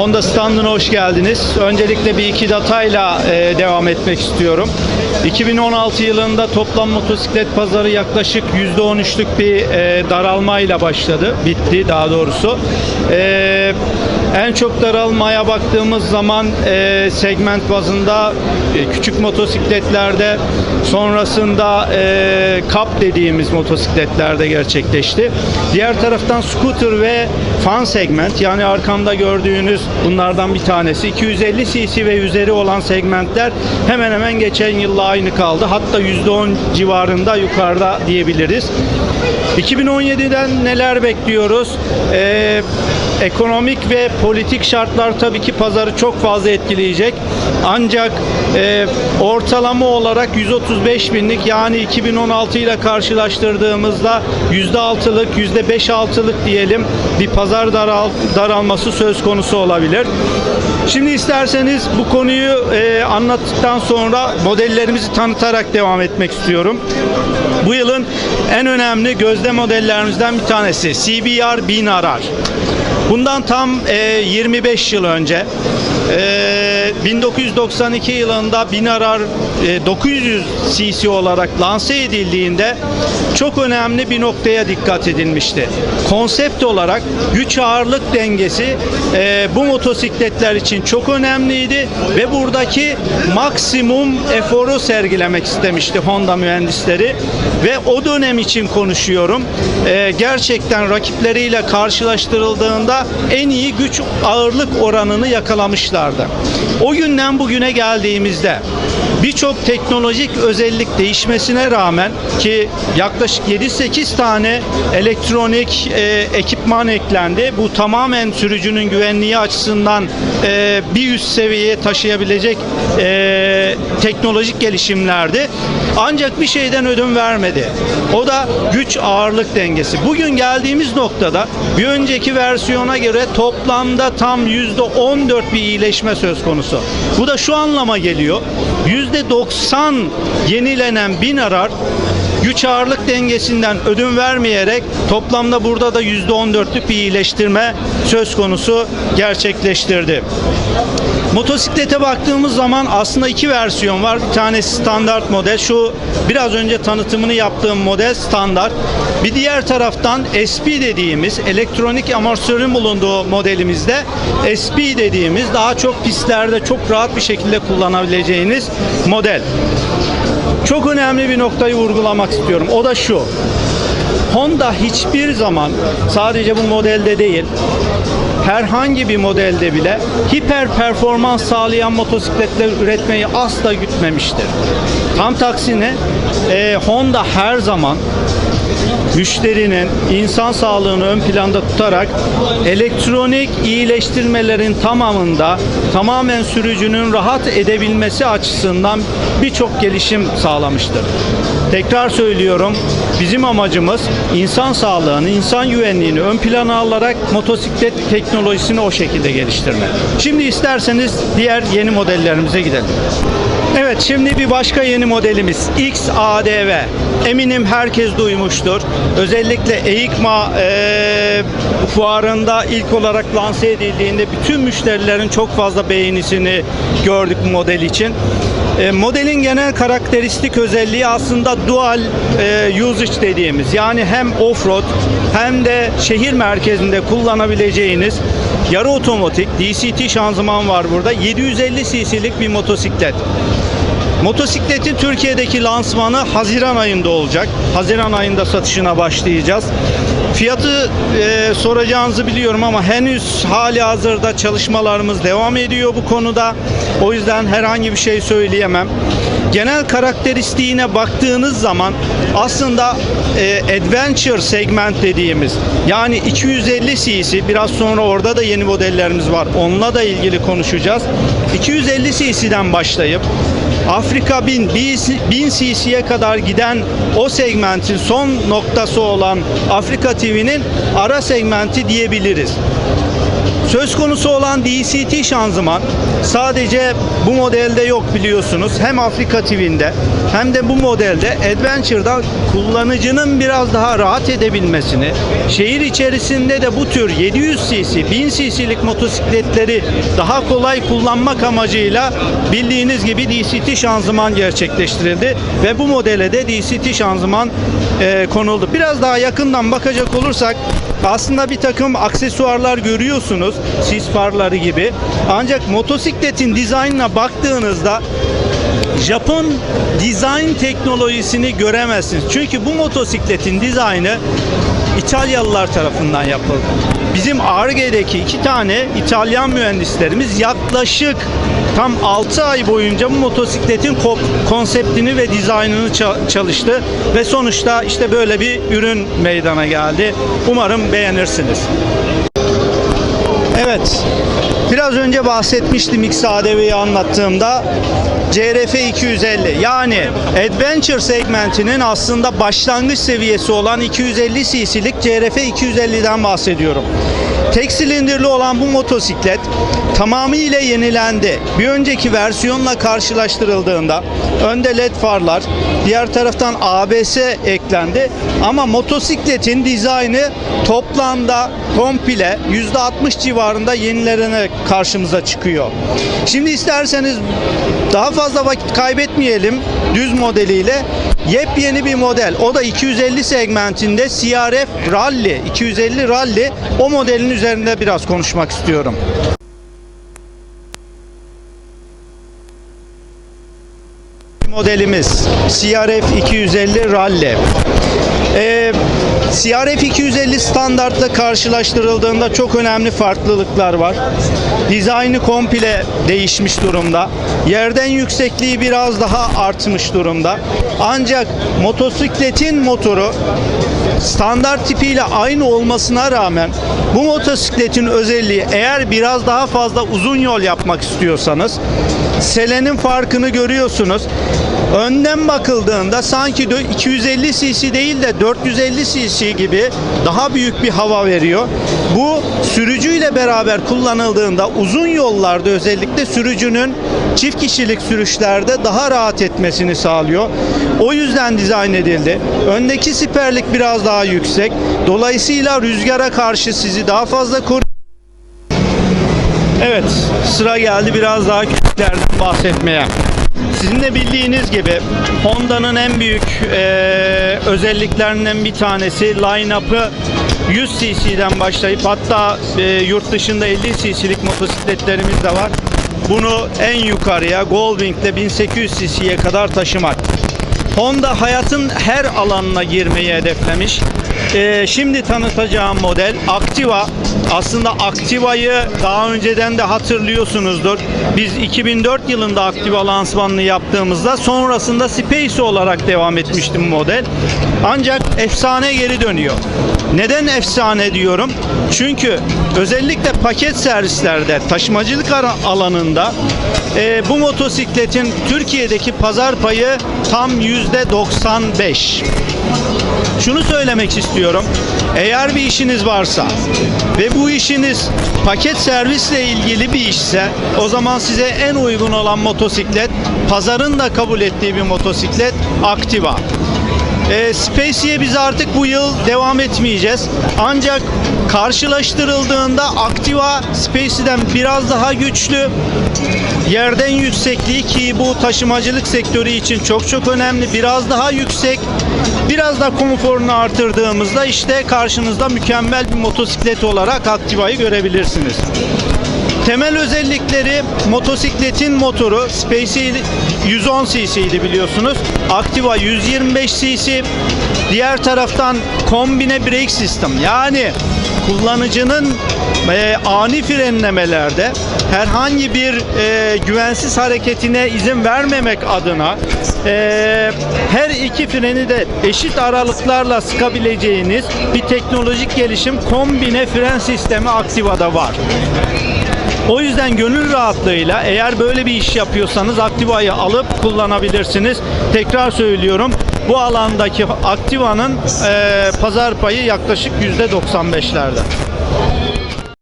Honda standına hoş geldiniz. Öncelikle bir iki datayla e, devam etmek istiyorum. 2016 yılında toplam motosiklet pazarı yaklaşık %13'lük bir e, daralmayla başladı. Bitti daha doğrusu. E, en çok daralmaya baktığımız zaman e, segment bazında e, küçük motosikletlerde sonrasında e, kap dediğimiz motosikletlerde gerçekleşti. Diğer taraftan scooter ve fan segment yani arkamda gördüğünüz bunlardan bir tanesi 250 cc ve üzeri olan segmentler hemen hemen geçen yılla aynı kaldı. Hatta %10 civarında yukarıda diyebiliriz. 2017'den neler bekliyoruz? Ee, ekonomik ve politik şartlar tabii ki pazarı çok fazla etkileyecek. Ancak e, ortalama olarak 135 binlik yani 2016 ile karşılaştırdığımızda %6'lık %5-6'lık diyelim bir pazar daral, daralması söz konusu olabilir. Şimdi isterseniz bu konuyu e, anlattıktan sonra modellerimizi tanıtarak devam etmek istiyorum. Bu yılın en önemli gözde modellerimizden bir tanesi CBR 1000 Arar. Bundan tam e, 25 yıl önce e, 1992 yılında 1000 Arar e, 900 cc olarak lanse edildiğinde çok önemli bir noktaya dikkat edilmişti. Konsept olarak güç ağırlık dengesi e, bu motosikletler için çok önemliydi ve buradaki maksimum eforu sergilemek istemişti Honda mühendisleri ve o dönem için konuşuyorum. E, gerçekten rakipleriyle karşılaştırıldığında en iyi güç ağırlık oranını yakalamışlardı. O günden bugüne geldiğimizde birçok teknolojik özellik değişmesine rağmen ki yaklaşık 7-8 tane elektronik e, ekipman eklendi. Bu tamamen sürücünün güvenliği açısından e, bir üst seviyeye taşıyabilecek e, teknolojik gelişimlerdi. Ancak bir şeyden ödün vermedi. O da güç ağırlık dengesi. Bugün geldiğimiz noktada bir önceki versiyona göre toplamda tam %14 bir iyileşme söz konusu. Bu da şu anlama geliyor. %90 yenilenen bin arar güç ağırlık dengesinden ödün vermeyerek toplamda burada da %14'lük bir iyileştirme söz konusu gerçekleştirdi. Motosiklete baktığımız zaman aslında iki versiyon var. Bir tanesi standart model. Şu biraz önce tanıtımını yaptığım model standart. Bir diğer taraftan SP dediğimiz elektronik amortisörün bulunduğu modelimizde SP dediğimiz daha çok pistlerde çok rahat bir şekilde kullanabileceğiniz model. Çok önemli bir noktayı vurgulamak istiyorum. O da şu. Honda hiçbir zaman sadece bu modelde değil herhangi bir modelde bile hiper performans sağlayan motosikletler üretmeyi asla gütmemiştir. Tam taksine e, Honda her zaman müşterinin insan sağlığını ön planda tutarak elektronik iyileştirmelerin tamamında tamamen sürücünün rahat edebilmesi açısından birçok gelişim sağlamıştır. Tekrar söylüyorum bizim amacımız insan sağlığını, insan güvenliğini ön plana alarak motosiklet teknolojisini o şekilde geliştirmek. Şimdi isterseniz diğer yeni modellerimize gidelim. Evet şimdi bir başka yeni modelimiz XADV. Eminim herkes duymuştur. Özellikle EICMA e, fuarında ilk olarak lanse edildiğinde bütün müşterilerin çok fazla beğenisini gördük model için. E, modelin genel karakteristik özelliği aslında dual e, usage dediğimiz yani hem offroad hem de şehir merkezinde kullanabileceğiniz yarı otomatik DCT şanzıman var burada. 750 cc'lik bir motosiklet. Motosikletin Türkiye'deki lansmanı Haziran ayında olacak. Haziran ayında satışına başlayacağız. Fiyatı e, soracağınızı biliyorum ama henüz hali hazırda çalışmalarımız devam ediyor bu konuda. O yüzden herhangi bir şey söyleyemem. Genel karakteristiğine baktığınız zaman aslında e, adventure segment dediğimiz yani 250 cc biraz sonra orada da yeni modellerimiz var. Onunla da ilgili konuşacağız. 250 cc'den başlayıp Afrika 1000, 1000 cc'ye kadar giden o segmentin son noktası olan Afrika TV'nin ara segmenti diyebiliriz. Söz konusu olan DCT şanzıman sadece bu modelde yok biliyorsunuz. Hem Afrika TV'nde hem de bu modelde Adventure'da kullanıcının biraz daha rahat edebilmesini, şehir içerisinde de bu tür 700 cc, 1000 cc'lik motosikletleri daha kolay kullanmak amacıyla bildiğiniz gibi DCT şanzıman gerçekleştirildi ve bu modele de DCT şanzıman e, konuldu. Biraz daha yakından bakacak olursak aslında bir takım aksesuarlar görüyorsunuz. Sis farları gibi. Ancak motosikletin dizaynına baktığınızda Japon dizayn teknolojisini göremezsiniz. Çünkü bu motosikletin dizaynı İtalyalılar tarafından yapıldı. Bizim Ar-Ge'deki iki tane İtalyan mühendislerimiz yaklaşık tam 6 ay boyunca bu motosikletin ko- konseptini ve dizaynını ça- çalıştı ve sonuçta işte böyle bir ürün meydana geldi. Umarım beğenirsiniz. Evet. Biraz önce bahsetmiştim XADV'yi anlattığımda. CRF 250 yani Adventure segmentinin aslında başlangıç seviyesi olan 250 cc'lik CRF 250'den bahsediyorum. Tek silindirli olan bu motosiklet tamamıyla yenilendi. Bir önceki versiyonla karşılaştırıldığında önde led farlar, diğer taraftan ABS eklendi ama motosikletin dizaynı toplamda komple %60 civarında yenilerine karşımıza çıkıyor. Şimdi isterseniz daha fazla vakit kaybetmeyelim düz modeliyle yepyeni bir model. O da 250 segmentinde CRF Rally 250 Rally o modelin üzerinde biraz konuşmak istiyorum. modelimiz CRF 250 Rally. Ee, CRF 250 standartla karşılaştırıldığında çok önemli farklılıklar var. Dizaynı komple değişmiş durumda. Yerden yüksekliği biraz daha artmış durumda. Ancak motosikletin motoru standart tipiyle aynı olmasına rağmen bu motosikletin özelliği eğer biraz daha fazla uzun yol yapmak istiyorsanız selenin farkını görüyorsunuz. Önden bakıldığında sanki dö- 250 cc değil de 450 cc gibi daha büyük bir hava veriyor. Bu sürücüyle beraber kullanıldığında uzun yollarda özellikle sürücünün çift kişilik sürüşlerde daha rahat etmesini sağlıyor. O yüzden dizayn edildi. Öndeki siperlik biraz daha yüksek. Dolayısıyla rüzgara karşı sizi daha fazla koruyor. Evet, sıra geldi biraz daha küçüklerden bahsetmeye. Sizin de bildiğiniz gibi Honda'nın en büyük eee, özelliklerinden bir tanesi line-up'ı 100 cc'den başlayıp hatta eee, yurt dışında 50 cc'lik motosikletlerimiz de var. Bunu en yukarıya Goldwing'le 1800 cc'ye kadar taşımak. Honda hayatın her alanına girmeyi hedeflemiş. Ee, şimdi tanıtacağım model Activa. Aslında Activa'yı daha önceden de hatırlıyorsunuzdur. Biz 2004 yılında Activa lansmanını yaptığımızda sonrasında Space olarak devam etmişti bu model. Ancak efsane geri dönüyor. Neden efsane diyorum? Çünkü özellikle paket servislerde, taşımacılık alanında e, bu motosikletin Türkiye'deki pazar payı tam yüzde 95. Şunu söylemek istiyorum. Eğer bir işiniz varsa ve bu işiniz paket servisle ilgili bir işse o zaman size en uygun olan motosiklet pazarın da kabul ettiği bir motosiklet Activa. E, Space'ye biz artık bu yıl devam etmeyeceğiz. Ancak karşılaştırıldığında Activa Space'den biraz daha güçlü. Yerden yüksekliği ki bu taşımacılık sektörü için çok çok önemli. Biraz daha yüksek. Biraz da konforunu artırdığımızda işte karşınızda mükemmel bir motosiklet olarak Activa'yı görebilirsiniz. Temel özellikleri motosikletin motoru Space 110 cc idi biliyorsunuz. Activa 125 cc. Diğer taraftan kombine brake system yani kullanıcının e, ani frenlemelerde herhangi bir e, güvensiz hareketine izin vermemek adına e, her iki freni de eşit aralıklarla sıkabileceğiniz bir teknolojik gelişim kombine fren sistemi Activa'da var. O yüzden gönül rahatlığıyla eğer böyle bir iş yapıyorsanız Activa'yı alıp kullanabilirsiniz. Tekrar söylüyorum bu alandaki Activa'nın eee, pazar payı yaklaşık %95'lerde.